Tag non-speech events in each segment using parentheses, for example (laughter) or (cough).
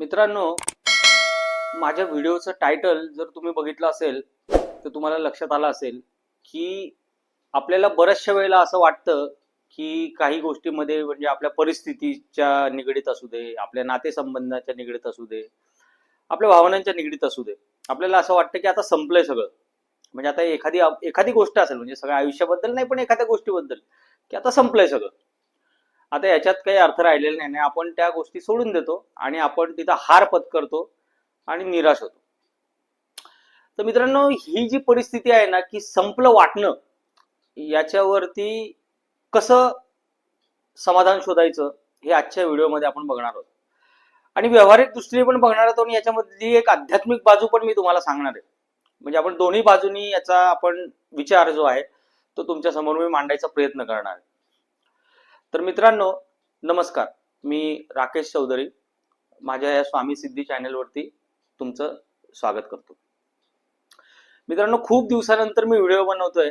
मित्रांनो माझ्या व्हिडिओचं टायटल जर तुम्ही बघितलं असेल तर तुम्हाला लक्षात आलं असेल की आपल्याला बऱ्याचशा वेळेला असं वाटतं की काही गोष्टीमध्ये म्हणजे आपल्या परिस्थितीच्या निगडीत असू दे आपल्या नातेसंबंधाच्या निगडीत असू दे आपल्या भावनांच्या निगडीत असू दे. आपल्याला असं वाटतं की आता संपलंय सगळं. म्हणजे आता एखादी एखादी गोष्ट असेल म्हणजे सगळ्या आयुष्याबद्दल नाही पण एखाद्या गोष्टीबद्दल की आता संपलंय सगळं. आता याच्यात काही अर्थ राहिलेला नाही. आपण त्या गोष्टी सोडून देतो आणि आपण तिथं हार पत्करतो आणि निराश होतो. तर मित्रांनो ही जी परिस्थिती आहे ना की संपलं वाटणं याच्यावरती कसं समाधान शोधायचं हे आजच्या व्हिडिओमध्ये आपण बघणार आहोत. आणि व्यावहारिक दृष्टीने पण बघणार आहोत आणि याच्यामधली एक आध्यात्मिक बाजू पण मी तुम्हाला सांगणार आहे. म्हणजे आपण दोन्ही बाजूनी याचा आपण विचार जो आहे तो तुमच्यासमोर मी मांडायचा प्रयत्न करणार आहे. तर मित्रांनो नमस्कार. मी राकेश चौधरी. माझ्या या स्वामी सिद्धी चॅनलवरती तुमचं स्वागत करतो. मित्रांनो खूप दिवसानंतर मी व्हिडिओ बनवतोय.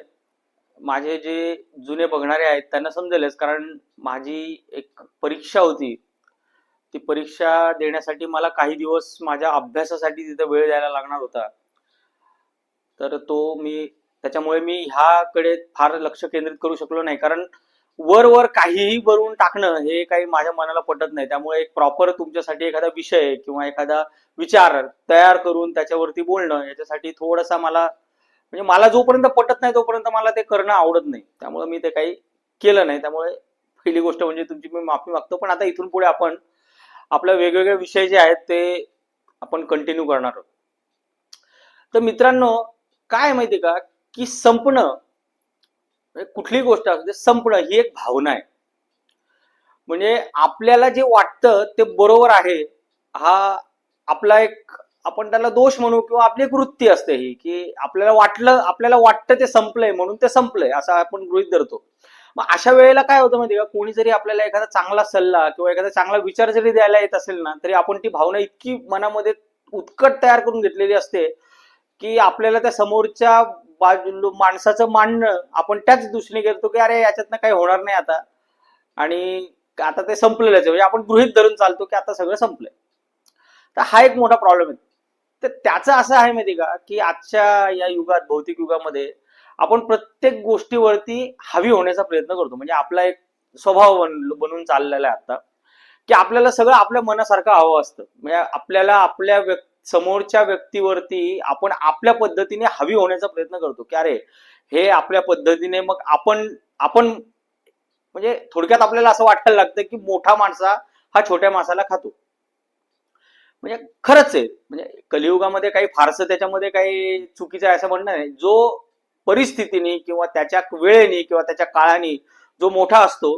माझे जे जुने बघणारे आहेत त्यांना समजेलच कारण माझी एक परीक्षा होती. ती परीक्षा देण्यासाठी मला काही दिवस माझ्या अभ्यासासाठी तिथे वेळ द्यायला लागणार होता. तर तो मी त्याच्यामुळे मी ह्याकडे फार लक्ष केंद्रित करू शकलो नाही. कारण वर वर काहीही भरून टाकणं हे काही माझ्या मनाला पटत नाही. त्यामुळे एक प्रॉपर तुमच्यासाठी एखादा विषय किंवा एखादा विचार तयार करून त्याच्यावरती बोलणं याच्यासाठी थोडासा मला म्हणजे मला जोपर्यंत पटत नाही तोपर्यंत मला ते करणं आवडत नाही. त्यामुळे मी ते काही केलं नाही. त्यामुळे पहिली गोष्ट म्हणजे तुमची मी माफी मागतो. पण आता इथून पुढे आपण आपले वेगवेगळे विषय जे आहेत ते आपण कंटिन्यू करणार आहोत. तर मित्रांनो काय माहिती का? की संपणं म्हणजे कुठलीही गोष्ट असू दे संपणं ही एक भावना आहे. म्हणजे आपल्याला जे वाटतं ते बरोबर आहे हा आपला एक आपण त्याला दोष म्हणू किंवा आपली एक वृत्ती असते ही की आपल्याला वाटलं आपल्याला वाटतं ते संपलंय म्हणून ते संपलंय असं आपण गृहित धरतो. मग अशा वेळेला काय होतं माहिती का? कोणी जरी आपल्याला एखादा चांगला सल्ला किंवा एखादा चांगला विचार जरी द्यायला येत असेल ना तरी आपण ती भावना इतकी मनामध्ये उत्कट तयार करून घेतलेली असते की आपल्याला त्या समोरच्या बाजू माणसाचं मांडणं आपण त्याच दृष्टीने करतो की अरे याच्यातनं काही होणार नाही आता. आणि आता ते संपलेलंच आहे. म्हणजे आपण गृहित धरून चालतो की आता सगळं संपलंय. तर हा एक मोठा प्रॉब्लेम आहे. तर त्याचं असं आहे माहिती का की आजच्या या युगात भौतिक युगामध्ये आपण प्रत्येक गोष्टीवरती हवी होण्याचा प्रयत्न करतो. म्हणजे आपला एक स्वभाव बन बनून चाललेला आहे आता. की आपल्याला सगळं आपल्या मनासारखं हवं असतं. म्हणजे आपल्याला आपल्या व्यक्ती समोरच्या व्यक्तीवरती आपण आपल्या पद्धतीने हवी होण्याचा प्रयत्न करतो की अरे हे आपल्या पद्धतीने मग आपण आपण म्हणजे थोडक्यात आपल्याला असं वाटायला लागतं की मोठा माणसा हा छोट्या माणसाला खातो. म्हणजे खरंच आहे. म्हणजे कलियुगामध्ये काही फारसं त्याच्यामध्ये काही चुकीचं आहे असं म्हणणं नाही. जो परिस्थितीने किंवा त्याच्या वेळेने किंवा त्याच्या काळाने जो मोठा असतो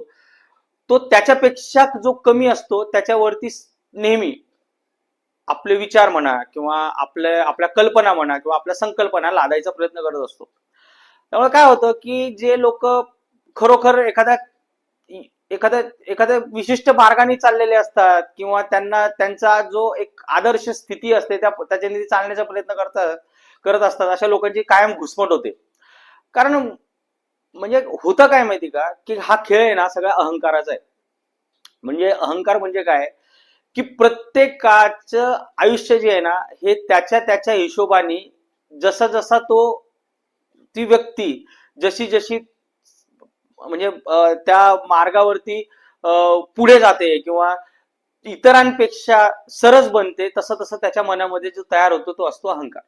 तो त्याच्यापेक्षा जो कमी असतो त्याच्यावरती नेहमी आपले विचार म्हणा किंवा आपल्या आपल्या कल्पना म्हणा किंवा आपल्या संकल्पना लादायचा प्रयत्न करत असतो. त्यामुळे काय होतं की जे लोक खरोखर एखाद्या एखाद्या एखाद्या विशिष्ट मार्गाने चाललेले असतात किंवा त्यांना त्यांचा जो एक आदर्श स्थिती असते त्या त्याच्याने चालण्याचा प्रयत्न करतात करत असतात अशा लोकांची कायम घुसमट होते. कारण म्हणजे होतं काय माहिती का? की हा खेळ आहे ना सगळा अहंकाराचा आहे. म्हणजे अहंकार म्हणजे काय? की प्रत्येकाचं आयुष्य जे आहे ना हे त्याच्या त्याच्या हिशोबाने जसा जसा तो ती व्यक्ती जशी जशी म्हणजे त्या मार्गावरती पुढे जाते किंवा इतरांपेक्षा सरस बनते तसं तसं त्याच्या मनामध्ये जो तयार होतो तो असतो अहंकार.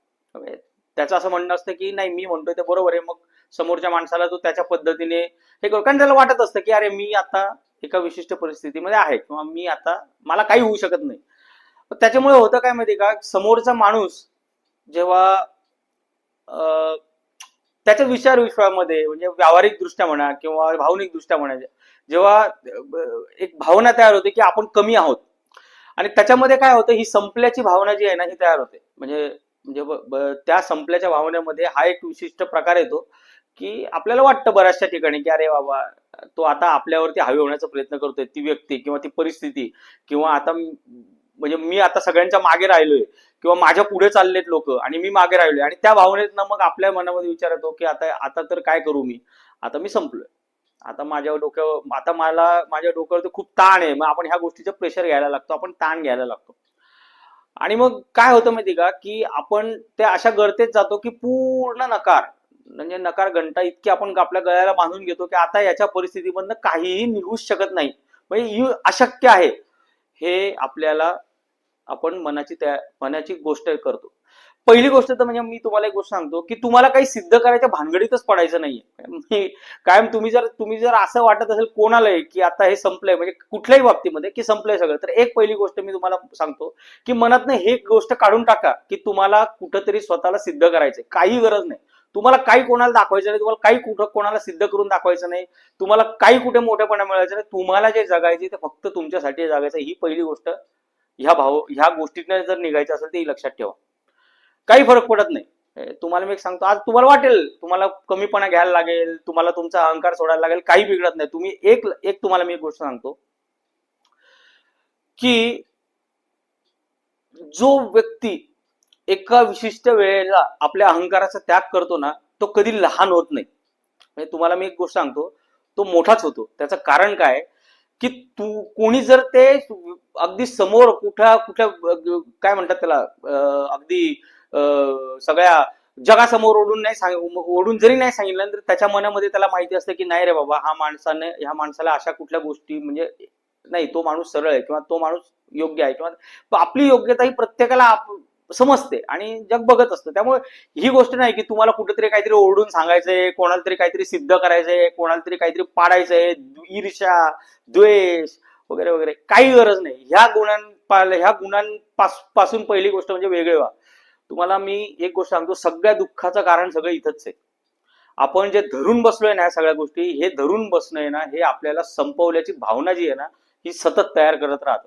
त्याचं असं म्हणणं असतं की नाही मी म्हणतोय ते बरोबर आहे मग समोरच्या माणसाला तो त्याच्या पद्धतीने हे करू. कारण त्याला वाटत असतं की अरे मी आता एका विशिष्ट परिस्थितीमध्ये आहे किंवा मी आता मला काही होऊ शकत नाही. त्याच्यामुळे होतं काय माहिती का? समोरचा माणूस जेव्हा त्याच्या विचार विश्वामध्ये म्हणजे व्यावहारिक दृष्ट्या म्हणा किंवा भावनिक दृष्ट्या म्हणा जेव्हा एक भावना तयार होते की आपण कमी आहोत. आणि त्याच्यामध्ये काय होतं ही संपल्याची भावना जी आहे ना ही तयार होते. म्हणजे म्हणजे त्या संपल्याच्या भावनेमध्ये हा एक विशिष्ट प्रकार येतो. की आपल्याला वाटतं बऱ्याचशा ठिकाणी की अरे बाबा तो आता आपल्यावरती हवे होण्याचा प्रयत्न करतोय. ती व्यक्ती किंवा ती परिस्थिती किंवा आता म्हणजे मी आता सगळ्यांच्या मागे राहिलोय किंवा माझ्या पुढे चाललेत लोक आणि मी मागे राहिलोय आणि त्या भावनेतनं मग आपल्या मनामध्ये विचार येतो की आता आता तर काय करू मी? आता मी संपलोय. आता माझ्या डोक्यावर आता मला माझ्या डोक्यावरती खूप ताण आहे. मग आपण ह्या गोष्टीचं प्रेशर घ्यायला लागतो आपण ताण घ्यायला लागतो. आणि मग काय होतं माहिती का? की आपण त्या अशा गर्तेत जातो की पूर्ण नकार. म्हणजे नकार घंटा इतकी आपण आपल्या गळ्याला बांधून घेतो की आता याच्या परिस्थितीमधनं काहीही निघूच शकत नाही. म्हणजे ही अशक्य आहे. हे आपल्याला आपण मनाची त्या मनाची गोष्ट करतो. पहिली गोष्ट तर म्हणजे मी तुम्हाला एक गोष्ट सांगतो की तुम्हाला काही सिद्ध करायच्या भानगडीतच पडायचं नाहीये. कायम तुम्ही जर तुम्ही जर असं वाटत असेल कोणालाही की आता हे संपलंय म्हणजे कुठल्याही बाबतीमध्ये की संपलंय सगळं तर एक पहिली गोष्ट मी तुम्हाला सांगतो की मनातनं हे गोष्ट काढून टाका की तुम्हाला कुठंतरी स्वतःला सिद्ध करायचंय. काही गरज नाही. तुम्हाला काही कोणाला दाखवायचं नाही तुम्हाला काही कुठं कोणाला सिद्ध करून दाखवायचं नाही तुम्हाला काही कुठे मोठेपणा मिळायचं नाही तुम्हाला जे जगायचे ते फक्त तुमच्यासाठी जगायचं ही पहिली गोष्ट ह्या भाव ह्या गोष्टीतनं जर निघायचं असेल ते लक्षात ठेवा. काही फरक पडत नाही. तुम्हाला मी एक सांगतो आज तुम्हाला वाटेल तुम्हाला कमीपणा घ्यायला लागेल तुम्हाला तुमचा अहंकार सोडायला लागेल काही बिघडत नाही. तुम्ही एक एक तुम्हाला मी एक गोष्ट सांगतो की जो व्यक्ती एका विशिष्ट वेळेला आपल्या अहंकाराचा त्याग करतो ना तो कधी लहान होत नाही. म्हणजे तुम्हाला मी एक गोष्ट सांगतो तो मोठाच होतो. त्याचं कारण काय? की तू कोणी जर ते अगदी समोर कुठल्या कुठल्या काय म्हणतात त्याला अगदी सगळ्या जगासमोर ओढून नाही सांग ओढून जरी नाही सांगितलं तर त्याच्या मनामध्ये त्याला माहिती असतं की नाही रे बाबा हा माणसाने ह्या माणसाला अशा कुठल्या गोष्टी म्हणजे नाही तो माणूस सरळ आहे किंवा तो माणूस योग्य आहे किंवा आपली योग्यता ही प्रत्येकाला समजते आणि जग बघत असतं. त्यामुळे ही गोष्ट नाही की तुम्हाला कुठेतरी काहीतरी ओरडून सांगायचंय कोणाला तरी काहीतरी सिद्ध करायचंय कोणाला तरी काहीतरी पाडायचंय ईर्ष्या द्वेष वगैरे वगैरे. काही गरज नाही. ह्या गुणां ह्या गुणांपासून पहिली गोष्ट म्हणजे वेगळे व्हा. तुम्हाला मी एक गोष्ट सांगतो सगळ्या दुःखाचं कारण सगळं इथंच आहे. आपण जे धरून बसलोय ना या सगळ्या गोष्टी हे धरून बसणं आहे ना हे आपल्याला संपवल्याची भावना जी आहे ना ही सतत तयार करत राहत.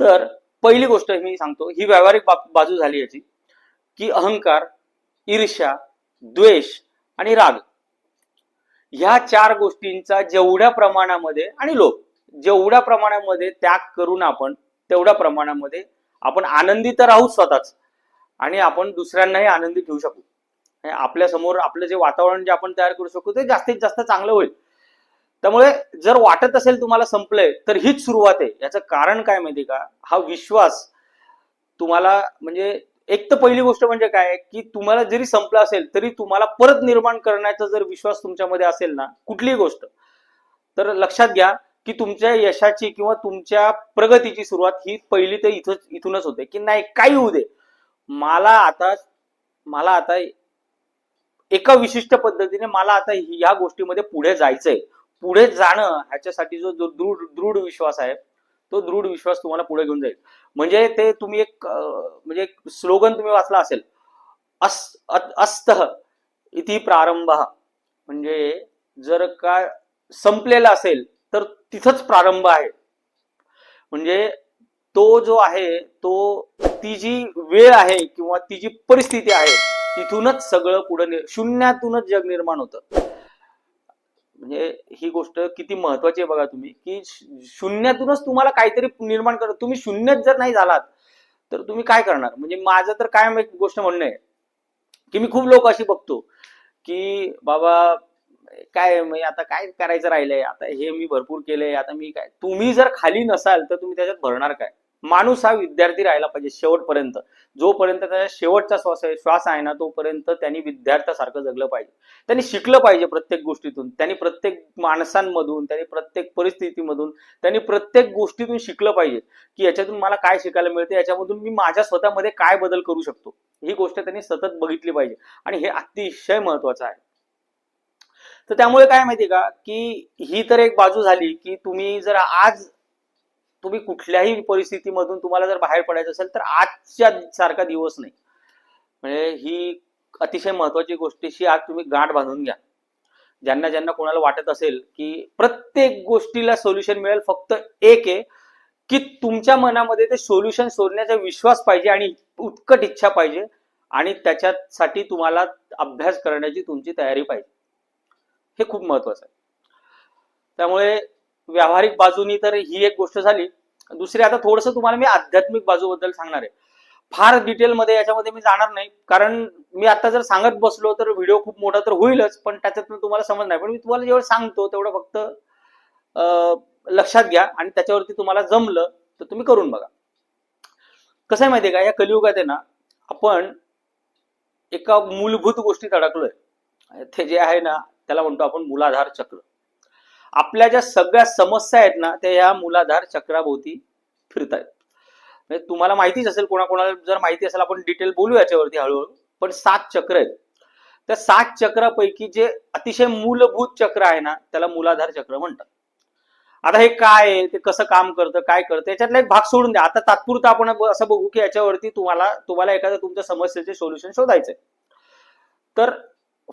तर पहिली गोष्ट मी सांगतो ही व्यावहारिक बाजू झाली याची की अहंकार ईर्ष्या द्वेष आणि राग ह्या चार गोष्टींचा जेवढ्या प्रमाणामध्ये आणि लोक जेवढ्या प्रमाणामध्ये त्याग करून आपण तेवढ्या प्रमाणामध्ये आपण आनंदी तर राहू स्वतःच आणि आपण दुसऱ्यांनाही आनंदी ठेवू शकू. आपल्यासमोर आपलं जे वातावरण जे आपण तयार करू शकू ते जास्तीत जास्त चांगलं होईल. त्यामुळे जर वाटत असेल तुम्हाला संपलंय तर हीच सुरुवात आहे. याचं कारण काय माहिती का? हा विश्वास तुम्हाला म्हणजे एक तर पहिली गोष्ट म्हणजे काय? की तुम्हाला जरी संपलं असेल तरी तुम्हाला परत निर्माण करण्याचा जर विश्वास तुमच्यामध्ये असेल ना कुठलीही गोष्ट तर लक्षात घ्या की तुमच्या यशाची किंवा तुमच्या प्रगतीची सुरुवात ही पहिली तर इथं इथूनच होते. की नाही काही होऊ दे. मला आता मला आता एका विशिष्ट पद्धतीने मला आता ह्या गोष्टीमध्ये पुढे जायचंय. पुढे जाणं ह्याच्यासाठी जो जो दृढ दृढ विश्वास आहे तो दृढ विश्वास तुम्हाला पुढे घेऊन जाईल. म्हणजे ते तुम्ही एक म्हणजे एक स्लोगन तुम्ही वाचला असेल अस अ- अस्तः इति प्रारंभ. म्हणजे जर का संपलेला असेल तर तिथंच प्रारंभ आहे. म्हणजे तो जो आहे तो ती जी वेळ आहे किंवा ती जी परिस्थिती आहे तिथूनच सगळं पुढे शून्यातूनच जग निर्माण होतं. म्हणजे ही गोष्ट किती महत्वाची आहे बघा तुम्ही की शून्यातूनच तुम्हाला काहीतरी निर्माण करत तुम्ही शून्यच जर नाही झालात तर तुम्ही काय करणार? म्हणजे माझं तर कायम एक गोष्ट म्हणणं आहे की मी खूप लोक अशी बघतो की बाबा काय म्हणजे आता काय करायचं राहिलंय? आता हे मी भरपूर केलंय आता मी काय तुम्ही जर खाली नसाल तर तुम्ही त्याच्यात भरणार काय? माणूस हा विद्यार्थी राहायला पाहिजे शेवटपर्यंत. जोपर्यंत त्याचा शेवटचा श्वास आहे श्वास आहे ना तोपर्यंत त्यांनी विद्यार्थ्यासारखं जगलं पाहिजे. त्यांनी शिकलं पाहिजे प्रत्येक गोष्टीतून. त्यांनी प्रत्येक माणसांमधून त्यांनी प्रत्येक परिस्थितीमधून त्यांनी प्रत्येक गोष्टीतून शिकलं पाहिजे की याच्यातून मला काय शिकायला मिळते याच्यामधून मी माझ्या स्वतःमध्ये काय बदल करू शकतो. ही गोष्ट त्यांनी सतत बघितली पाहिजे. आणि हे अतिशय महत्वाचं आहे. तर त्यामुळे काय माहितीये का की ही तर एक बाजू झाली की तुम्ही जर आज तुम्ही कुठल्याही परिस्थितीमधून तुम्हाला जर बाहेर पडायचं असेल तर आजच्या सारखा दिवस नाही. म्हणजे ही अतिशय महत्वाची गोष्टीशी आज तुम्ही गाठ बांधून घ्या. ज्यांना ज्यांना कोणाला वाटत असेल की प्रत्येक गोष्टीला सोल्युशन मिळेल फक्त एक आहे की तुमच्या मनामध्ये ते सोल्युशन शोधण्याचा विश्वास पाहिजे आणि उत्कट इच्छा पाहिजे आणि त्याच्यासाठी तुम्हाला अभ्यास करण्याची तुमची तयारी पाहिजे. हे खूप महत्वाचं आहे. त्यामुळे व्यावहारिक बाजूनी तर ही एक गोष्ट झाली. दुसरी आता थोडस तुम्हाला मी आध्यात्मिक बाजूबद्दल सांगणार आहे. फार डिटेलमध्ये याच्यामध्ये मी जाणार नाही. कारण मी आता जर सांगत बसलो तर व्हिडिओ खूप मोठा तर होईलच पण त्याच्यातून तुम्हाला समज नाही. पण मी तुम्हाला जेवढं सांगतो तेवढं फक्त लक्षात घ्या आणि त्याच्यावरती तुम्हाला जमलं तर तुम्ही करून बघा. कसं आहे माहितीये का? या कलियुगात आहे ना आपण एका मूलभूत गोष्टीत अडकलोय. ते जे आहे ना त्याला म्हणतो आपण मुलाधार चक्र. आपल्या ज्या सगळ्या समस्या आहेत ना त्या ह्या मूलाधार चक्राभोवती फिरत आहेत म्हणजे तुम्हाला माहितीच असेल कोणाकोणाला जर माहिती असेल आपण डिटेल बोलू याच्यावरती हळूहळू. पण सात चक्र आहेत. त्या सात चक्रापैकी जे अतिशय मूलभूत चक्र आहे ना त्याला मूलाधार चक्र म्हणतात. आता हे काय आहे? ते कसं काम करतं? काय करतं? याच्यातला एक भाग सोडून द्या. आता तात्पुरतं आपण असं बघू की याच्यावरती तुम्हाला तुम्हाला एखाद्या तुमच्या समस्येचे सोल्युशन शोधायचंय. तर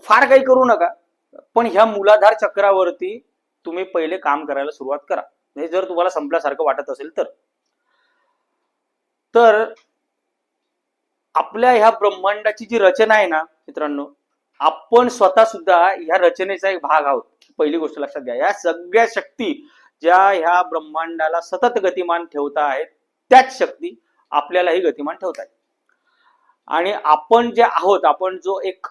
फार काही करू नका. पण ह्या मूलाधार चक्रावरती तुम्ही पहिले काम करायला सुरुवात करा. म्हणजे जर तुम्हाला संपल्यासारखं वाटत असेल तर. तर आपल्या ह्या ब्रह्मांडाची जी रचना आहे ना मित्रांनो आपण स्वतः सुद्धा ह्या रचनेचा एक भाग आहोत. पहिली गोष्ट लक्षात घ्या. या सगळ्या शक्ती ज्या ह्या ब्रह्मांडाला सतत गतिमान ठेवता आहेत त्याच शक्ती आपल्यालाही गतिमान ठेवत आहेत. आणि आपण जे आहोत आपण जो एक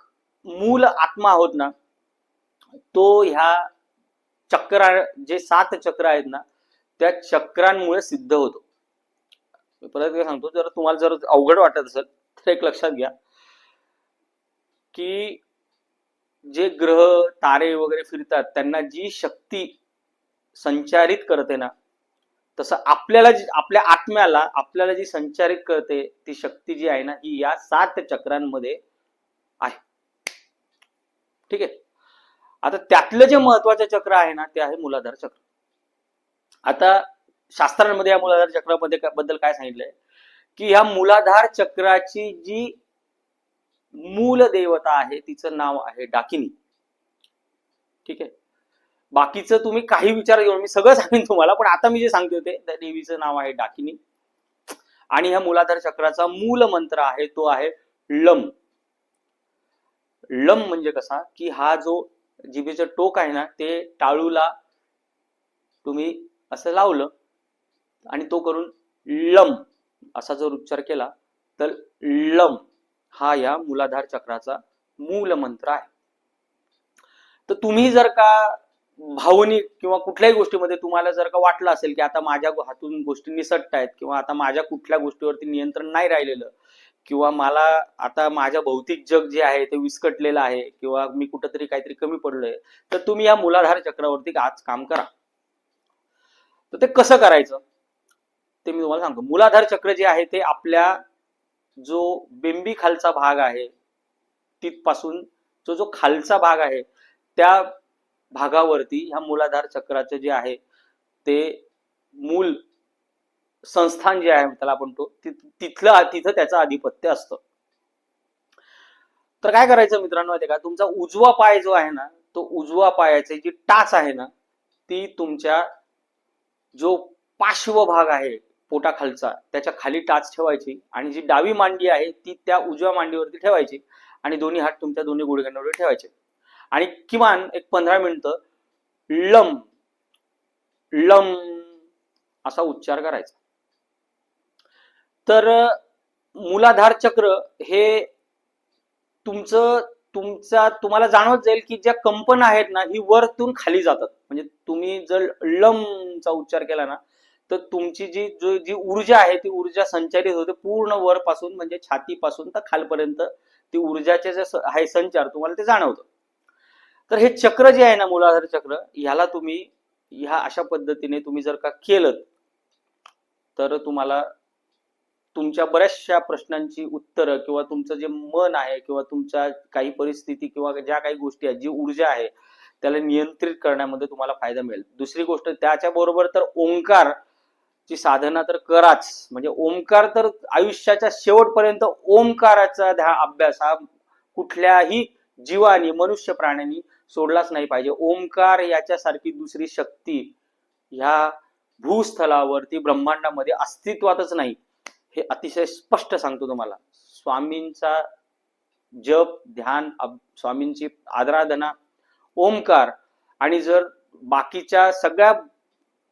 मूल आत्मा आहोत ना तो ह्या चक्र जे सात चक्र आहेत ना त्या चक्रांमुळे सिद्ध होतो. परत सांगतो जर तुम्हाला जर अवघड वाटत असेल तर एक लक्षात घ्या की जे ग्रह तारे वगैरे फिरतात त्यांना जी शक्ती संचारित करते ना तसं आपल्याला जी आपल्या आत्म्याला आपल्याला जी संचारित करते ती शक्ती जी आहे ना ही या सात चक्रांमध्ये आहे. ठीक आहे? आता त्यातलं जे महत्वाचं चक्र आहे ना ते आहे मूलाधार चक्र. आता शास्त्रांमध्ये या मूलाधार चक्रामध्ये बद्दल काय सांगितलंय? की ह्या मूलाधार चक्राची जी मूल देवता आहे तिचं नाव आहे डाकिनी. ठीक आहे? बाकीचं तुम्ही काही विचार घेऊन मी सगळं सांगेन तुम्हाला पण आता मी जे सांगते ते त्या देवीचं नाव आहे डाकिनी. आणि ह्या मूलाधार चक्राचा मूल मंत्र आहे तो आहे लम. लम म्हणजे कसा? की हा जो जिभेचं टोक आहे ना ते टाळूला तुम्ही असं लावलं आणि तो करून लम असा जर उच्चार केला तर लम हा या मुलाधार चक्राचा मूल मंत्र आहे. तर तुम्ही जर का भावनिक किंवा कुठल्याही गोष्टीमध्ये तुम्हाला जर का वाटलं असेल की आता माझ्या हातून गोष्टी निसटत आहेत किंवा आता माझ्या कुठल्या गोष्टीवरती नियंत्रण नाही राहिलेलं किंवा मला आता माझ्या भौतिक जग जे आहे ते विस्कटलेलं आहे किंवा मी कुठंतरी काहीतरी कमी पडलोय तर तुम्ही या मुलाधार चक्रावरती आज काम करा. तर ते कसं करायचं? ते मी तुम्हाला सांगतो. मुलाधार चक्र जे आहे ते आपल्या जो बिंबी खालचा भाग आहे तिथपासून जो जो खालचा भाग आहे त्या भागावरती ह्या मुलाधार चक्राचे जे आहे ते मूल संस्थान जे आहे त्याला आपण तो तिथलं तिथं त्याचं आधिपत्य असतं. तर काय करायचं मित्रांनो माहितीये का? तुमचा उजवा पाय जो आहे ना तो उजवा पायाची जी टाच आहे ना ती तुमच्या जो पार्श्व भाग आहे पोटाखालचा त्याच्याखाली टाच ठेवायची आणि जी डावी मांडी आहे ती त्या उजव्या मांडीवरती ठेवायची आणि दोन्ही हात तुमच्या दोन्ही गुडघ्यांवर ठेवायचे. आणि किमान एक पंधरा मिनिटं लम लम असा उच्चार करायचा. तर मुलाधार चक्र हे तुमचं तुमचा तुम्हाला जाणवत जाईल की ज्या कंपन आहेत ना ही वरतून खाली जातात. म्हणजे तुम्ही जर लमचा उच्चार केला ना तर तुमची जी जो जी ऊर्जा आहे ती ऊर्जा संचारित होते पूर्ण वरपासून म्हणजे छातीपासून तर खालपर्यंत ती ऊर्जाचे जे आहे संचार तुम्हाला ते जाणवतं. तर हे चक्र जे आहे ना मुलाधार चक्र ह्याला तुम्ही ह्या अशा पद्धतीने तुम्ही जर का केलं तर तुम्हाला तुमच्या बऱ्याचशा प्रश्नांची उत्तरं किंवा तुमचं जे मन आहे किंवा तुमच्या काही परिस्थिती किंवा ज्या काही गोष्टी आहेत जी ऊर्जा आहे त्याला नियंत्रित करण्यामध्ये तुम्हाला फायदा मिळेल. दुसरी गोष्ट त्याच्या बरोबर तर ओंकार ची साधना तर कराच. म्हणजे ओंकार तर आयुष्याच्या शेवटपर्यंत ओंकाराचा ध्या अभ्यास हा कुठल्याही जीवानी मनुष्य प्राण्यांनी सोडलाच नाही पाहिजे. ओंकार याच्यासारखी दुसरी शक्ती ह्या भूस्थलावरती ब्रह्मांडामध्ये अस्तित्वातच नाही. हे अतिशय स्पष्ट सांगतो तुम्हाला. स्वामींचा जप ध्यान स्वामींची आराधना ओंकार आणि जर बाकीच्या सगळ्या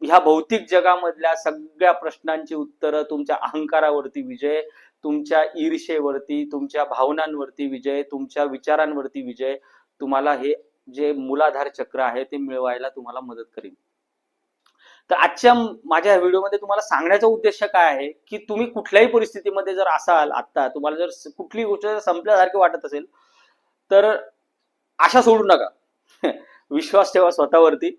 ह्या भौतिक जगामधल्या सगळ्या प्रश्नांची उत्तरं तुमच्या अहंकारावरती विजय तुमच्या ईर्षेवरती तुमच्या भावनांवरती विजय तुमच्या विचारांवरती विजय तुम्हाला हे जे मूलाधार चक्र आहे ते मिळवायला तुम्हाला मदत करेल तर आजच्या माझ्या व्हिडिओमध्ये तुम्हाला सांगण्याचा उद्देश काय आहे की तुम्ही कुठल्याही परिस्थितीमध्ये जर असाल आता तुम्हाला जर कुठली गोष्ट जर संपल्यासारखी वाटत असेल तर आशा सोडू नका. (laughs) विश्वास ठेवा स्वतःवरती.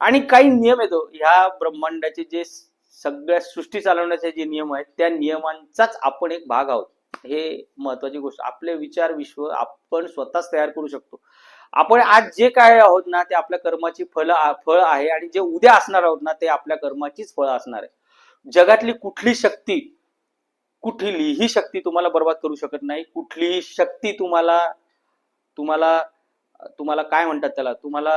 आणि काही नियम येतो. ह्या ब्रह्मांडाचे जे सगळ्या सृष्टी चालवण्याचे जे नियम आहेत त्या नियमांचाच आपण एक भाग आहोत. हे महत्वाची गोष्ट. आपले विचार विश्व आपण स्वतःच तयार करू शकतो. आपण आज जे काय आहोत ना ते आपल्या कर्माची फळ फळ आहे आणि जे उद्या असणार आहोत ना ते आपल्या कर्माचीच फळ असणार आहे. जगातली कुठली शक्ती कुठलीही शक्ती तुम्हाला बर्बाद करू शकत नाही. कुठलीही शक्ती तुम्हाला तुम्हाला तुम्हाला काय म्हणतात त्याला तुम्हाला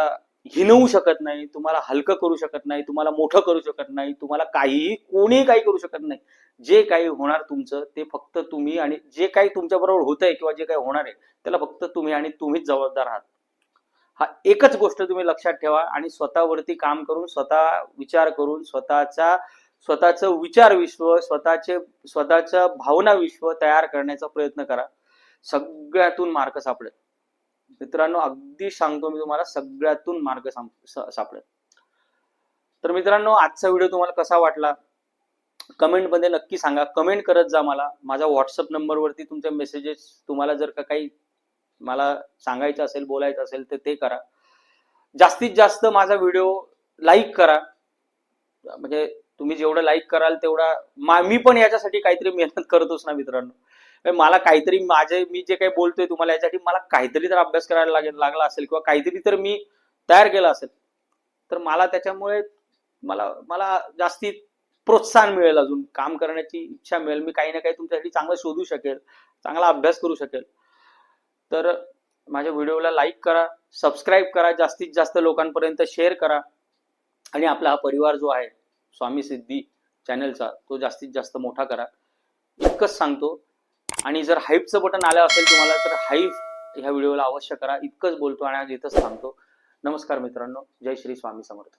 हिनवू शकत नाही तुम्हाला हलकं करू शकत नाही तुम्हाला मोठं करू शकत नाही तुम्हाला काहीही कोणीही काही करू शकत नाही. जे काही होणार तुमचं ते फक्त तुम्ही आणि जे काही तुमच्या बरोबर आहे किंवा जे काही होणार आहे त्याला फक्त तुम्ही आणि तुम्हीच जबाबदार आहात. हा एकच गोष्ट तुम्ही लक्षात ठेवा आणि स्वतःवरती काम करून स्वतः विचार करून स्वतःचा स्वतःचं विचार विश्व स्वतःचे स्वतःचं भावना विश्व तयार करण्याचा प्रयत्न करा. सगळ्यातून मार्ग सापडेल. मित्रांनो अगदी सांगतो मी तुम्हाला सगळ्यातून मार्ग सापडेल. तर मित्रांनो आजचा व्हिडिओ तुम्हाला कसा वाटला? कमेंटमध्ये नक्की सांगा. कमेंट करत जा मला. माझ्या व्हॉट्सअप नंबरवरती तुमचे मेसेजेस तुम्हाला जर का काही मला सांगायचं असेल बोलायचं असेल तर ते करा. जास्तीत जास्त माझा व्हिडिओ लाईक करा. म्हणजे तुम्ही जेवढं लाईक कराल तेवढा मा- मी पण याच्यासाठी काहीतरी मेहनत करतोच ना मित्रांनो. म्हणजे मला काहीतरी माझे मी जे काही बोलतोय तुम्हाला याच्यासाठी मला काहीतरी तर अभ्यास करायला लागेल लागला असेल किंवा काहीतरी तर मी तयार केला असेल. तर मला त्याच्यामुळे मला मला जास्ती प्रोत्साहन मिळेल अजून. काम करण्याची इच्छा मिळेल. मी काही ना काही तुमच्यासाठी चांगलं शोधू शकेल चांगला अभ्यास करू शकेल. तर माझ्या व्हिडिओला लाईक करा सबस्क्राईब करा जास्तीत जास्त लोकांपर्यंत शेअर करा. आणि आपला हा परिवार जो आहे स्वामी सिद्धी चॅनलचा तो जास्तीत जास्त मोठा करा. इतकंच सांगतो. आणि जर हाईपचं बटन आलं असेल तुम्हाला तर हाईप ह्या व्हिडिओला अवश्य करा. इतकंच बोलतो आणि आज इथंच थांबतो. नमस्कार मित्रांनो. जय श्री स्वामी समर्थ.